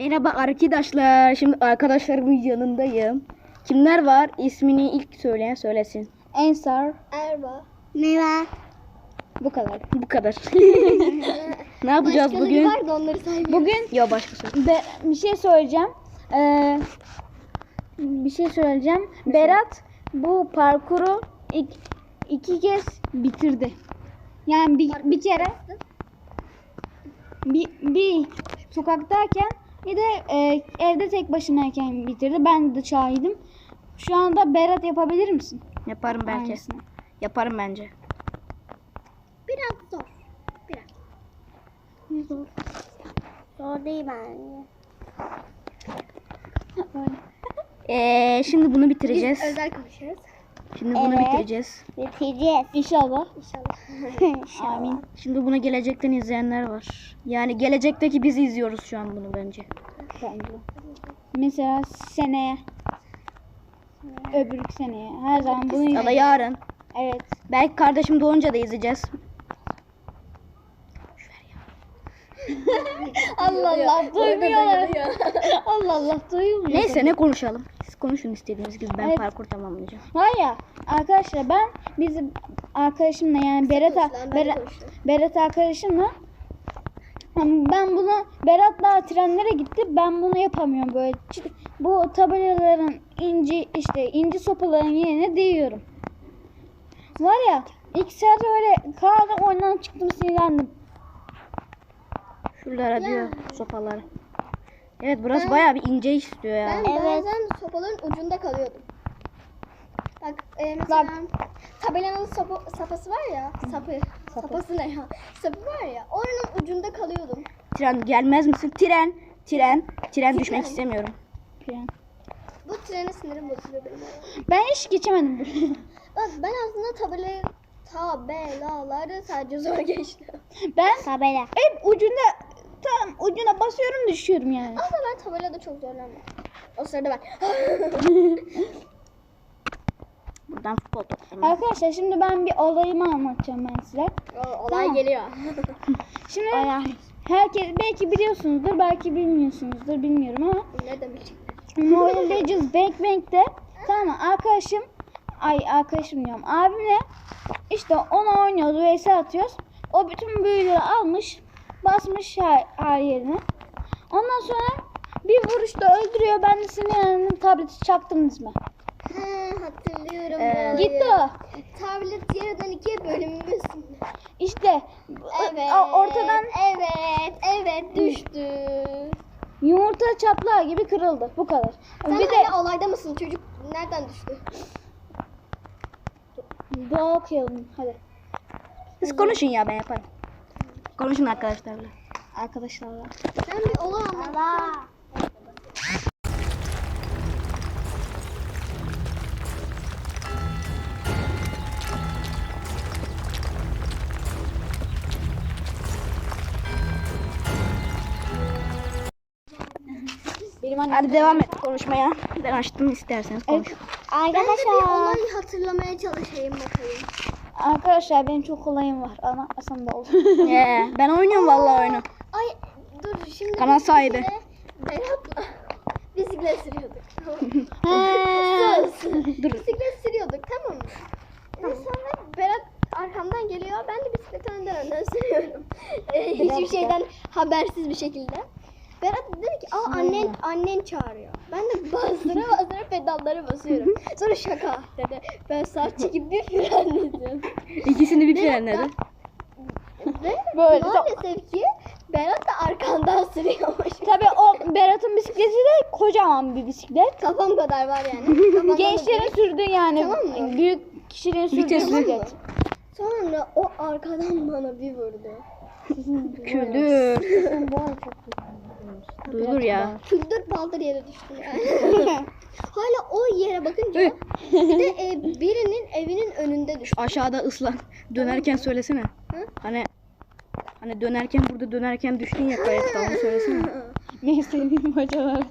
Merhaba arkadaşlar. Şimdi arkadaşlarımın yanındayım. Kimler var? İsmini ilk söyleyen söylesin. Ensar. Erba. Meva. Bu kadar. Bu kadar. ne yapacağız Başkaları bugün? var da onları saymıyorum. Bugün Ya başkası. be- bir şey söyleyeceğim. Ee, bir şey söyleyeceğim. Berat bu parkuru ilk, iki kez bitirdi. Yani bir, bir kere bir, bir sokaktayken bir de e, evde tek başınayken bitirdi. Ben de şahidim. Şu anda Berat yapabilir misin? Yaparım belki. Aynısını. Yaparım bence. Biraz zor. Biraz. Ne zor. Zor değil bence. Ee, şimdi bunu bitireceğiz. Biz özel konuşuyoruz. Şimdi bunu Evet. bitireceğiz. Bitireceğiz. İnşallah. İnşallah. Amin. Şimdi bunu gelecekten izleyenler var. Yani gelecekteki biz izliyoruz şu an bunu bence. Bence. Mesela seneye. Öbür seneye. Her zaman bunu Ya da yarın. Evet. Belki kardeşim doğunca da izleyeceğiz. Allah Allah duymuyorlar. Allah Allah duymuyor. Neyse ne konuşalım. Konuşun istediğiniz gibi ben Evet. parkur tamamlayacağım. Var ya arkadaşlar ben bizim arkadaşımla yani Berat, ben Berat, arkadaşımla ben bunu Berat daha trenlere gitti. Ben bunu yapamıyorum böyle. Bu tabelaların inci işte inci sopaların yerine değiyorum. Var ya ilk saat öyle kaldım oyundan çıktım sinirlendim. Şuralara diyor sopaları. Evet burası bayağı bir ince istiyor ya. Ben Evet. bazen sopaların ucunda kalıyordum. Bak e, mesela tabelanın sopa, sapası var ya. Sapı. Sapası ne ya? Sapı var ya. Oranın ucunda kalıyordum. Tren gelmez misin? Tren, tren, tren düşmek Tren. istemiyorum. Yani. Bu trene sinirim bozuluyor benim. Ben hiç geçemedim. Bak ben aslında tabelayı tabelaları sadece zor geçtim. ben Tabela. hep ucunda tam ucuna basıyorum düşüyorum yani. Aslında ben tabelada çok zorlanmam. O sırada ben. Buradan futbol toplamak. Arkadaşlar şimdi ben bir olayımı anlatacağım ben size. O, olay Tamam. geliyor. Şimdi herkes belki biliyorsunuzdur belki bilmiyorsunuzdur bilmiyorum ama ne demek? Mobile Legends Bank Bank'te tamam arkadaşım ay arkadaşım diyorum abimle işte onu oynuyoruz vs atıyoruz. O bütün büyüleri almış basmış yerine. Ondan sonra bir vuruşta öldürüyor. Ben de sinirlendim tableti çaktım dizime. Ha, hatırlıyorum. Ee. Gitti o. Tablet yarıdan ikiye bölünmüş. İşte Evet. ortadan Evet. Evet düştü. yumurta çaplağı gibi kırıldı. Bu kadar. Sen bir de olayda mısın? Çocuk nereden düştü? okuyalım hadi. Siz konuşun ya ben yaparım. Konuşun arkadaşlarla. Arkadaşlarla. Sen bir olay anlat. Benim annem. Hadi devam et konuşmaya. Ben açtım isterseniz konuş. Ben de bir olay hatırlamaya çalışayım bakayım. Arkadaşlar benim çok olayım var. Ama aslında da oldu. Ee, ben oynuyorum vallahi oyunu. Ay dur şimdi. Kanal sahibi. Berat'la bisiklet sürüyorduk. Dur. bisiklet sürüyorduk tamam mı? Ve sonra Berat arkamdan geliyor. Ben de bisikleti önden önden sürüyorum. Hiçbir şeyden habersiz bir şekilde. Berat dedi ki aa annen annen çağırıyor. Ben de bastıra bastıra pedallara basıyorum. Sonra şaka dedi. Ben sağ çekip bir frenledim. İkisini bir frenledi. Ve Böyle. maalesef ki Berat da arkandan sürüyormuş. Tabii o Berat'ın bisikleti de kocaman bir bisiklet. Kafam kadar var yani. Kafamdan da Gençlerin sürdüğü yani Tamam mı? büyük kişilerin sürdüğü Vitesli. bisiklet. Sonra o arkadan bana bir vurdu. Küldür. Bu arada çok Duyulur ya. Küldür baldır yere düştüm yani. Hala o yere bakınca bir de e, birinin evinin önünde düştü. Aşağıda ıslan. Dönerken söylesene. Hı? Hani hani dönerken burada dönerken düştün ya kayıkta onu söylesene. Ne sevdiğim hocalar.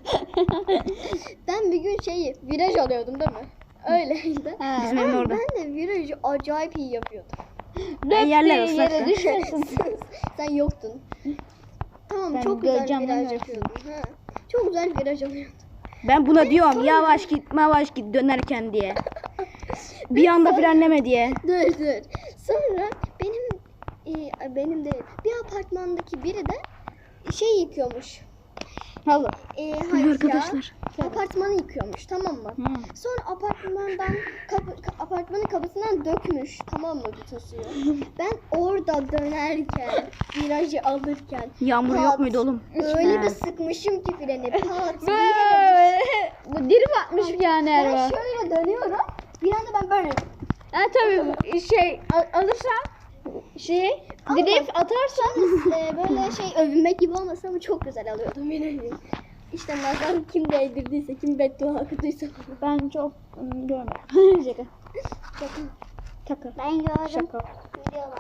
Ben bir gün şeyi viraj alıyordum değil mi? Öyleydi. Bizim evin orada. ben de virajı acayip iyi yapıyordum. Ben yerler yere düşersin. Sen yoktun. Tamam Ben çok güzel viraj ben yapıyordum. Ha. çok güzel viraj alıyordu. Ben buna diyorum yavaş git yavaş git dönerken diye. Bir anda frenleme diye. Dur dur. Sonra benim e, benim de bir apartmandaki biri de şey yıkıyormuş. Halı. E, Buyur hayır ya, arkadaşlar. apartmanı yıkıyormuş tamam mı? Hı. Sonra apartmandan kapı, ka- apartmanın kapısından dökmüş tamam mı bütün suyu? Ben orada dönerken virajı alırken Yağmur pat, yok muydu oğlum? Öyle bir sıkmışım ki freni pat Böyle. Bu diri batmış yani Ben Erva. şöyle dönüyorum. Bir anda ben böyle. Ha tabii şey al- alırsan şey drift atarsan e, böyle şey övünmek gibi olmasa ama çok güzel alıyordum virajı. İşte nazar kim değdirdiyse, kim beddua okuduysa ben çok ım, görmedim. Şaka. Şaka. Şaka. Ben gördüm. Şaka. Videolar.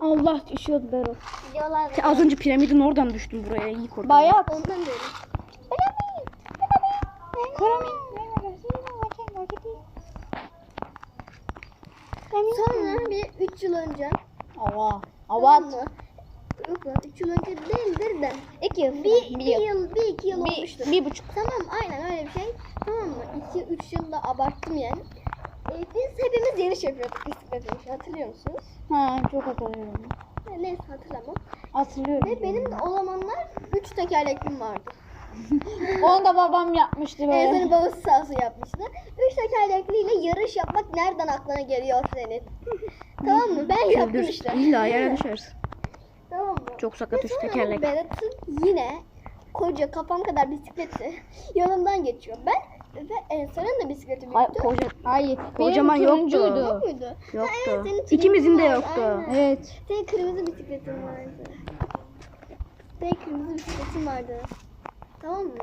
Allah düşüyordu Bero. Videolar. Sen az önce piramidin oradan düştün buraya iyi korktun. Bayağı Ondan diyorum. Sonra bir 3 yıl önce. Ava. Tamam Avat. mı? Yok lan 3 yıl önce değildir de. İki yıl. Bir, bir, yıl. yıl, bir iki yıl Bir, olmuştur. bir buçuk. Tamam aynen öyle bir şey. Tamam mı? 2-3 yılda abarttım yani. Ee, biz hepimiz yarış yapıyorduk bisiklet yarışı hatırlıyor musunuz? Ha çok hatırlıyorum. Ha, Neyse hatırlamam. Hatırlıyorum. Ve benim de o zamanlar 3 tekerleklim vardı. Onu da babam yapmıştı böyle. senin babası sağ olsun yapmıştı. 3 tekerlekliyle yarış yapmak nereden aklına geliyor senin? tamam mı? Ben yaptım Düş, işte. illa yere düşersin. Tamam mı? Çok sakat sonra tekerlek. Berat'ın yine koca kafam kadar bisikleti yanımdan geçiyor. Ben ve Ensar'ın da bisikleti büyüktü. Hayır, koca, Hayır. Kocaman yoktu. Yok muydu? Ha, evet, yoktu. senin turuncun İkimizin de yoktu. aynen. Evet. Senin kırmızı bisikletin vardı. Senin kırmızı bisikletin vardı. Tamam mı?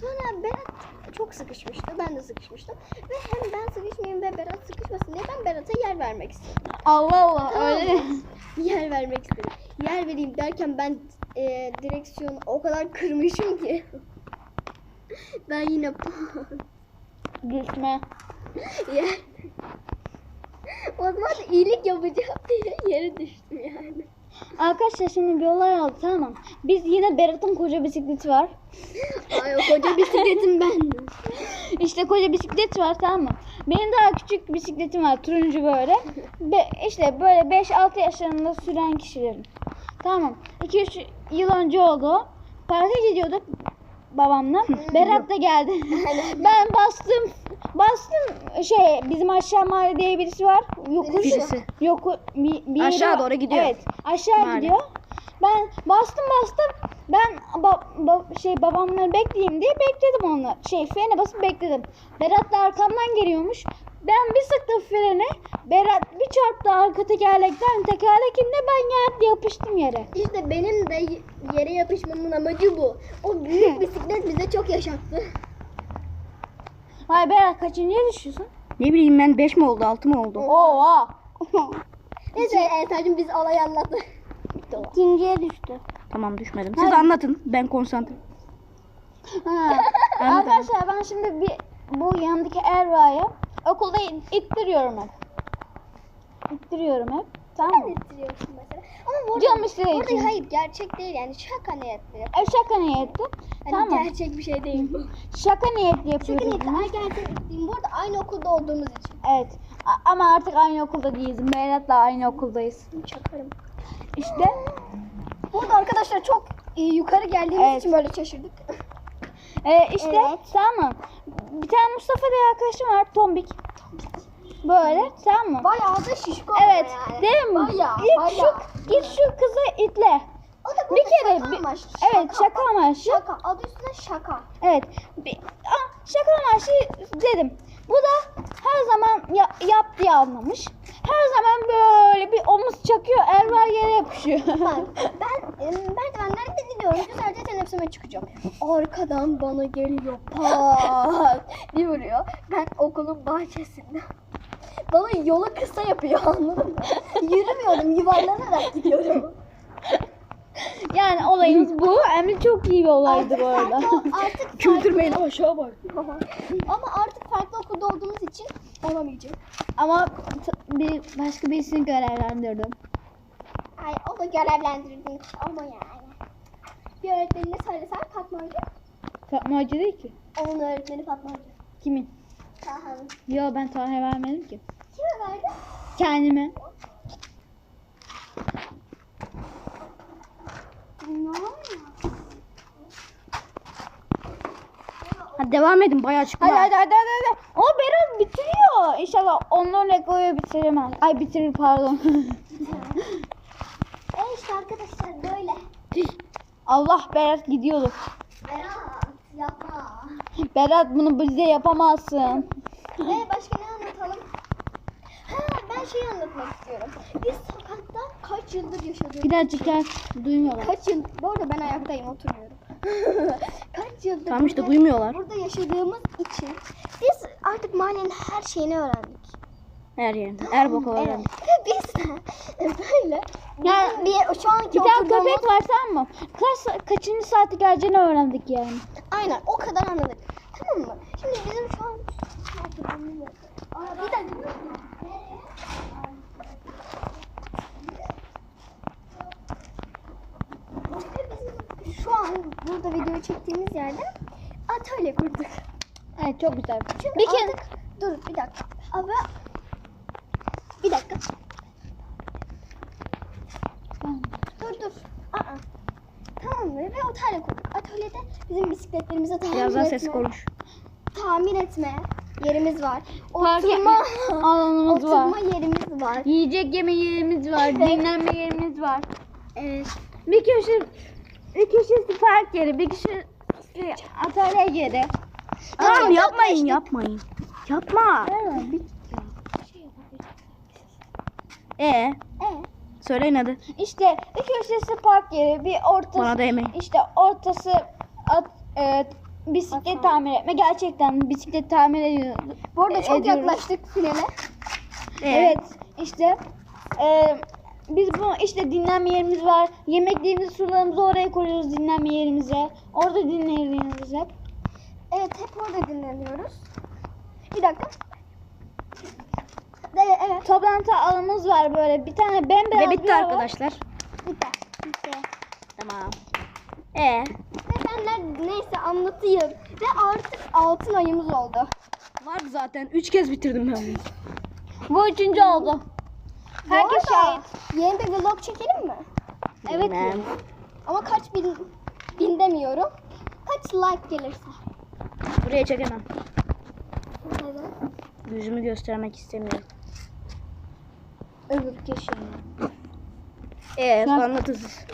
Sonra Berat çok sıkışmıştı. Ben de sıkışmıştım. Ve hem ben sıkışmayayım ve Berat sıkışmasın diye ben Berat'a yer vermek istedim. Allah Allah Tamam öyle. yer vermek istedim. Yer vereyim derken ben e, direksiyonu o kadar kırmışım ki. ben yine Düşme. yer. o zaman iyilik yapacağım diye yere düştüm yani. Arkadaşlar şimdi bir olay oldu tamam? Biz yine Berat'ın koca bisikleti var. Ay o koca bisikletim ben. İşte koca bisiklet var tamam mı? Benim daha küçük bisikletim var turuncu böyle. Be, işte böyle 5-6 yaşlarında süren kişilerin. Tamam. 2-3 yıl önce oldu. Parka gidiyorduk babamla. Berat da geldi. ben bastım. Bastım şey bizim aşağı mahalle diye birisi var. Yokuş. Birisi. Yoku, bir, bir Aşağı doğru gidiyor. Evet. Aşağı Mahalle. gidiyor. Ben bastım bastım. Ben ba- ba- şey babamları bekleyeyim diye bekledim onu. Şey frene basıp bekledim. Berat da arkamdan geliyormuş. Ben bir sıktım freni. Berat bir çarptı arka tekerlekten. Tekerlekinde ben yerde yapıştım yere. İşte benim de yere yapışmamın amacı bu. O büyük bisiklet bize çok yaşattı. Vay Berat kaçıncıya düşüyorsun? Ne bileyim ben 5 mi oldu 6 mı oldu? Oo. Neyse Ensar'cığım biz olayı anlattı. İkinciye düştü. Tamam düşmedim. Siz anlatın. Ben konsantre. Ha. Arkadaşlar ben şimdi bir bu yanındaki Erva'ya okulda ittiriyorum hep. İttiriyorum hep. Tamam mı? ittiriyorsun mesela. Ama bu arada, Canım istediği bu arada için. hayır gerçek değil yani şaka niyetli. E, şaka niyetli. Hani tamam. gerçek bir şey değil bu. Şaka niyetli Şaka yapıyoruz. niyetli. bunu. Ay gerçek değil. Bu arada aynı okulda olduğumuz için. Evet. A- ama artık aynı okulda değiliz. Berat'la aynı okuldayız. Çakarım. İşte Burada arkadaşlar çok e, yukarı geldiğimiz Evet. için böyle şaşırdık. e, işte Evet. tamam mı? Bir tane Mustafa diye arkadaşım var. Tombik. Böyle tamam mı? Bayağı da şişko Evet. yani. Değil mi? Bayağı, git bayağı. şu git şu kızı itle. O da Bir kere şaka bir- amaçlı. Evet şaka amaçlı. Şaka. Adı üstünde şaka. Evet. Bir, ah, şaka amaçlı dedim. Bu da her zaman ya, yap diye anlamış. Her zaman böyle bir omuz çakıyor. Erva yere yapışıyor. Bak ben merdivenlerde gidiyorum. Güzelce teneffüsüme çıkacağım. Arkadan bana geliyor. Pat bir vuruyor. Ben okulun bahçesinde. Bana yolu kısa yapıyor anladın mı? Yürümüyorum yuvarlanarak gidiyorum. yani olayımız bu. Hem de çok iyi bir olaydı bu arada. farklı, artık Güldürmeyin aşağı bak. farklı, ama artık farklı okulda olduğumuz için olamayacak. Ama t- bir başka birisini görevlendirdim. Ay o da görevlendirdin ama yani. Bir öğretmenine söylesen kalkma önce. Fatma Hoca değil ki. Onun öğretmeni Fatma Hoca. Kimin? Taha'nın. Yo ben Taha'ya vermedim ki. Kime verdi? Kendime. Hadi devam edin bayağı çıktı. Hadi hadi hadi hadi. O Berat bitiriyor. İnşallah ondan Lego'yu bitiremez. Ay bitirir pardon. E işte arkadaşlar böyle. Allah Berat gidiyordu. Berat yapma. Berat bunu bize yapamazsın. Ve başka ne anlatalım? Ha ben şeyi anlatmak istiyorum. Biz sokakta kaç yıldır yaşadık? Birazcık gel. Duymuyorlar. Kaç yıl? Bu arada ben ayaktayım oturmuyorum. kaç yıldır Tamam işte burada- duymuyorlar. Burada yaşadığımız için biz artık mahallenin her şeyini öğrendik. Her yerinde. Her boka Evet. öğrendik. Biz böyle Ya, bir şu anki Bir tane köpek var tamam mı? Kaç, kaçıncı saate geleceğini öğrendik yani. aynen o kadar anladık. Tamam mı? Şimdi bizim şu an Aa, bir dakika. Şu an burada video çektiğimiz yerde atölye kurduk. Evet çok güzel. Çünkü Bir kere dur bir dakika. Abi bir dakika. Dur dur. Aa. Tamam mı? Ve atölye kurduk. Atölyede bizim bisikletlerimizi tamir Biraz daha etme, ses konuş. tamir etme yerimiz var. Park Oturma, alanımız var. oturma yerimiz var. Yiyecek yeme yerimiz var. Evet. Dinlenme yerimiz var. Evet. Bir köşe bir köşesi park yeri, bir köşesi atölye yeri. Tamam yapmayın yapmayın. Yapma. E E söyleyin hadi. İşte bir köşesi park yeri, bir ortası Bana değmeyin. işte ortası at, e, bisiklet Atma. tamir etme. Gerçekten bisiklet tamir ediyoruz. bu arada çok ediyoruz. yaklaştık finale. E, Evet işte e, biz bu işte dinlenme yerimiz var. Yemeklerimizi sularımızı oraya koyuyoruz dinlenme yerimize. Orada dinleniyoruz hep. Evet hep orada dinleniyoruz. Bir dakika. De, evet. Toplantı alanımız var böyle. Bir tane bembeyaz Ve bir bitti var. arkadaşlar. Bitti. Bitti. Tamam. E Ve ben de neyse anlatayım. Ve artık altın ayımız oldu. vardı zaten. Üç kez bitirdim ben bunu. Bu üçüncü oldu. Herkes şahit. Yeni bir vlog çekelim mi? Evet. Bilmem. Ama kaç bin, bin demiyorum. Kaç like gelirse. Buraya çekemem. Evet. Yüzümü göstermek istemiyorum. Öbür Ben- anlatın siz.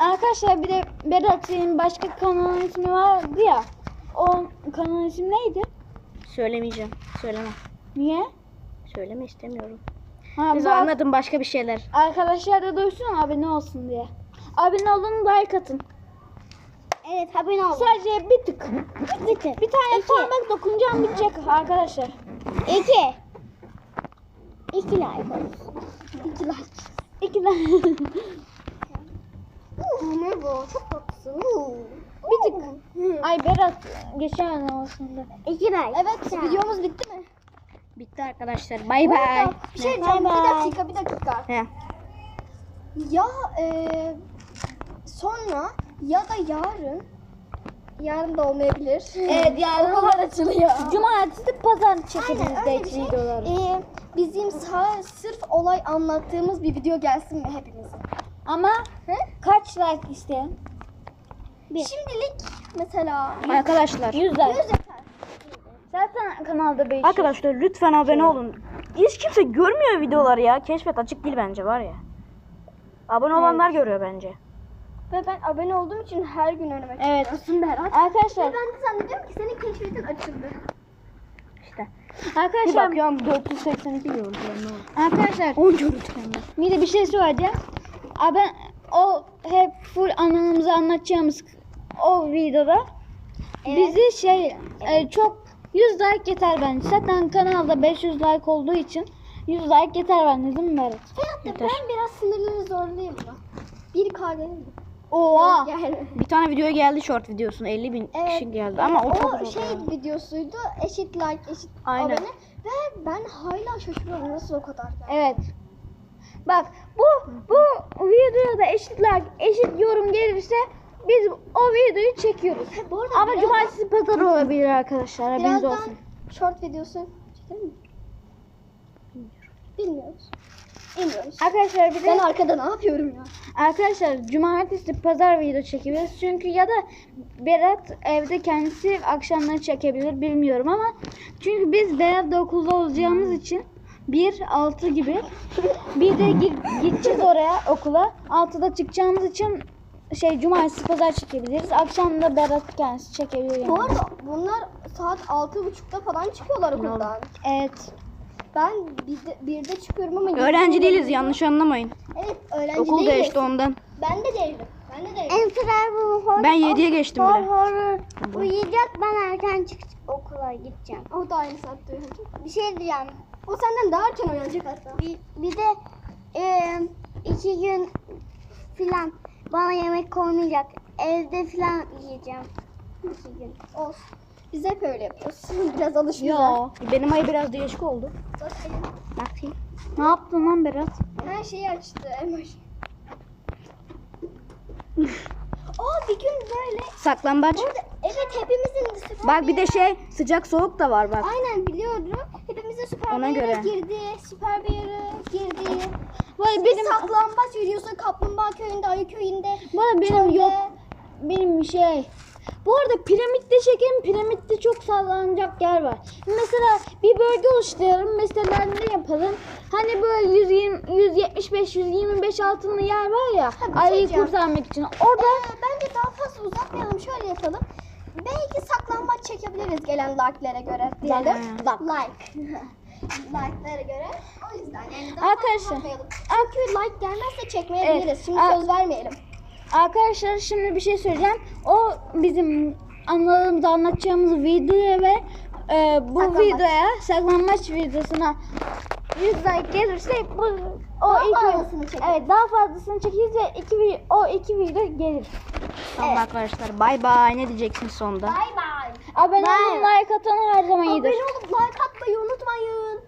Arkadaşlar bir de Berat'ın başka kanalın ismi vardı ya. O kanalın ismi neydi? Söylemeyeceğim. Söylemem. Niye? Söyleme istemiyorum. Ha, Siz bu anlatın başka bir şeyler. arkadaşlar da duysun abone olsun diye. Abone olun like atın. Evet abone ol. Sadece bir tık. Bir tık. Bir tane parmak dokunacağım bitecek arkadaşlar. İki. İki like olsun. İki like. İki tane. Uuu bu çok tatlısın. Uuu. bir tık. Ay Berat geçen olsun da. İki like. Evet videomuz bitti mi? Bitti arkadaşlar. Bay bay. Bir şey diyeceğim. Bir dakika bir dakika. He. Ya e, sonra ya da yarın yarın da olmayabilir. Evet, yarın- Okullar açılıyor. Cumartesi de pazar çekebiliriz Aynen öyle bir de şey. videoları. E, bizim sağ, sırf olay anlattığımız bir video gelsin mi hepimizin? Ama He? kaç like isteyen? Şimdilik mesela Arkadaşlar. 100 like. 100 yeter. Zaten kanalda 500. Arkadaşlar lütfen abone olun. Hiç kimse görmüyor videoları ya. Keşfet açık değil bence var ya. Abone olanlar görüyor bence. Ve ben abone olduğum için her gün önüme Evet. çıkıyorsun Berat. Arkadaşlar, Ve ben de zannediyorum ki senin keşfetin açıldı. İşte. Bir arkadaşlar, bakıyorum 482 görüntüler ne oldu? arkadaşlar 10 görüntüler. bir de bir şey söyleyeceğim. Abi o hep full anımızı anlatacağımız o videoda bizi şey e, çok 100 like yeter bence. Zaten kanalda 500 like olduğu için 100 like yeter bence değil mi Berat? Da Yeter. ben biraz sınırları zorlayayım mı? Bir k gelir mi? Oha. Yani. Bir tane video geldi short videosuna 50 bin Evet. kişi geldi ama o çok zor. şey yani. videosuydu. Eşit like, eşit Aynen. abone. Ve ben hala şaşırıyorum nasıl o kadar geldi. Evet. Bak bu bu videoda eşit like, eşit yorum gelirse biz o videoyu çekiyoruz. Bu arada Ama cumartesi pazar olabilir arkadaşlar. Birazdan olsun. short videosu çekelim mi? Bilmiyoruz. Bilmiyoruz. Arkadaşlar bir de Ben arkada ne yapıyorum ya? Arkadaşlar cumartesi pazar video çekebiliriz. Çünkü ya da Berat evde kendisi akşamları çekebilir bilmiyorum ama çünkü biz Berat'la okulda olacağımız için 1 6 gibi bir de gi- gideceğiz oraya okula. 6'da çıkacağımız için şey cumartesi pazar çekebiliriz. Akşam da Berat kendisi çekebilir yani. Bu arada bunlar saat altı buçukta falan çıkıyorlar okuldan. Evet. Ben birde, birde çıkıyorum ama... Öğrenci değiliz yanlış anlamayın. Evet öğrenci Okulda değiliz. işte ondan. Ben de değilim. Ben de değilim. Enfiler bu Ben 7'ye geçtim bile. horror uyuyacak ben erken çık okula gideceğim. O da aynı saatte uyanacak. Bir şey diyeceğim. O senden daha erken uyanacak hatta. Bir, bir de e, iki gün filan bana yemek koymayacak. Evde filan yiyeceğim. İki gün. Olsun. Biz hep öyle yapıyoruz. Biraz alış bize. Yo. Benim ay biraz değişik oldu. Bakayım. Bakayım. Ne yaptın lan Berat? Her şeyi açtı başı. Aa bir gün böyle. Saklambaç. Orada, evet hepimizin süper Bak bir de şey sıcak soğuk da var bak. Aynen biliyorum. Hepimizin süper Ona bir yere göre. girdi. Süper bir yere girdi. Vay Benim... Saklambaç videosu Kaplumbağa köyünde, Ayı köyünde. bana benim çölde. yok. Benim şey. Bu arada piramitte çekelim. Piramitte çok sallanacak yer var. Mesela bir bölge oluşturalım. Mesela ne yapalım? Hani böyle 120, 175, 125 altınlı yer var ya. bir şey Ayıyı kurtarmak için. Orada Ee, bence daha fazla uzatmayalım. Şöyle yapalım. Belki saklambaç çekebiliriz gelen like'lere göre diyelim. Like. Like. Like'lara göre. O yüzden yani daha Arkadaşlar. fazla. Çünkü like gelmezse çekmeyebiliriz. Evet. Şimdi Aa. söz vermeyelim. Arkadaşlar şimdi bir şey söyleyeceğim. O bizim anladığımız anlatacağımız videoya ve e, bu Saklambaç. videoya saklanmaç videosuna 100 like gelirse bu o Daha iki fazlasını çekeriz. Evet daha fazlasını çekeriz ve iki, o iki video gelir. Tamam arkadaşlar bay bay ne diyeceksin sonda? Bye bye. Abone olun like atan her zaman iyidir. Abone olup like atmayı unutmayın.